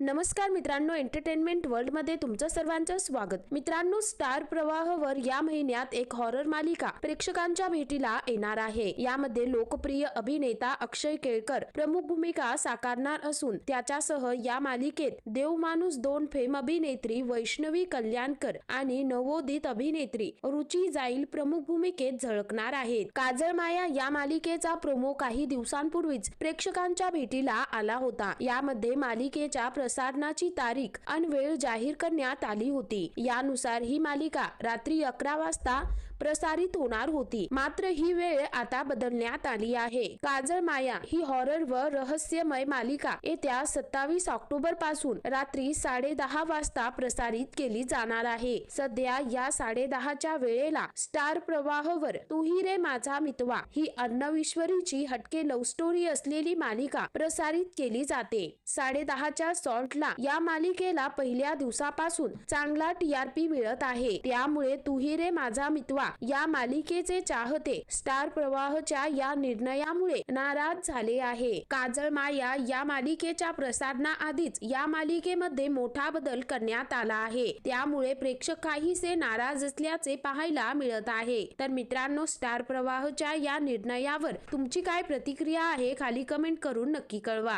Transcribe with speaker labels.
Speaker 1: नमस्कार मित्रांनो एंटरटेनमेंट वर्ल्डमध्ये तुमचं सर्वांचं स्वागत. मित्रांनो स्टार प्रवाहवर या महिन्यात एक हॉरर मालिका प्रेक्षकांच्या भेटीला येणार आहे. यामध्ये लोकप्रिय अभिनेता अक्षय केळकर प्रमुख भूमिका साकारणार असून त्याच्यासह या मालिकेत देवमाणूस दोन फेम अभिनेत्री वैष्णवी कल्याणकर आणि नवोदित अभिनेत्री रुची जाईल प्रमुख भूमिकेत झळकणार आहेत. काजळ माया या मालिकेचा प्रोमो काही दिवसांपूर्वीच प्रेक्षकांच्या भेटीला आला होता. यामध्ये मालिकेच्या प्रसारणाची तारीख आणि वेळ जाहीर करण्यात आली होती. यानुसार ही मालिका रात्री अकरा वाजता प्रसारित होणार होती. मात्र ही वेळ आता बदलण्यात आली आहे. काजळ माया ही हॉरर व रहस्यमय मालिका येत्या सत्तावीस ऑक्टोबरपासून रात्री साडे दहा वाजता प्रसारित केली जाणार आहे. सध्या या साडे दहाच्या वेळेला स्टार प्रवाहवर तुही रे माझा मितवा ही अन्नविश्वरीची हटके लव्ह स्टोरी असलेली मालिका प्रसारित केली जाते. साडे दहाच्या डॉटला या मालिकेला पहिल्या दिवसापासून चांगला टीआरपी मिळत आहे. त्यामुळे तुही रे माझा मितवा. या मालिकेचे चाहते स्टार प्रवाहच्या या निर्णयामुळे नाराज झाले आहे. काजळ माया या मालिकेच्या प्रसारणाआधीच या मालिकेमध्ये मोठा बदल करण्यात आला आहे. त्यामुळे प्रेक्षक काहीसे नाराज असल्याचे पाहायला मिळत आहे. तर मित्रांनो स्टार प्रवाहच्या या निर्णयावर तुमची काय प्रतिक्रिया आहे खाली कमेंट करून नक्की कळवा.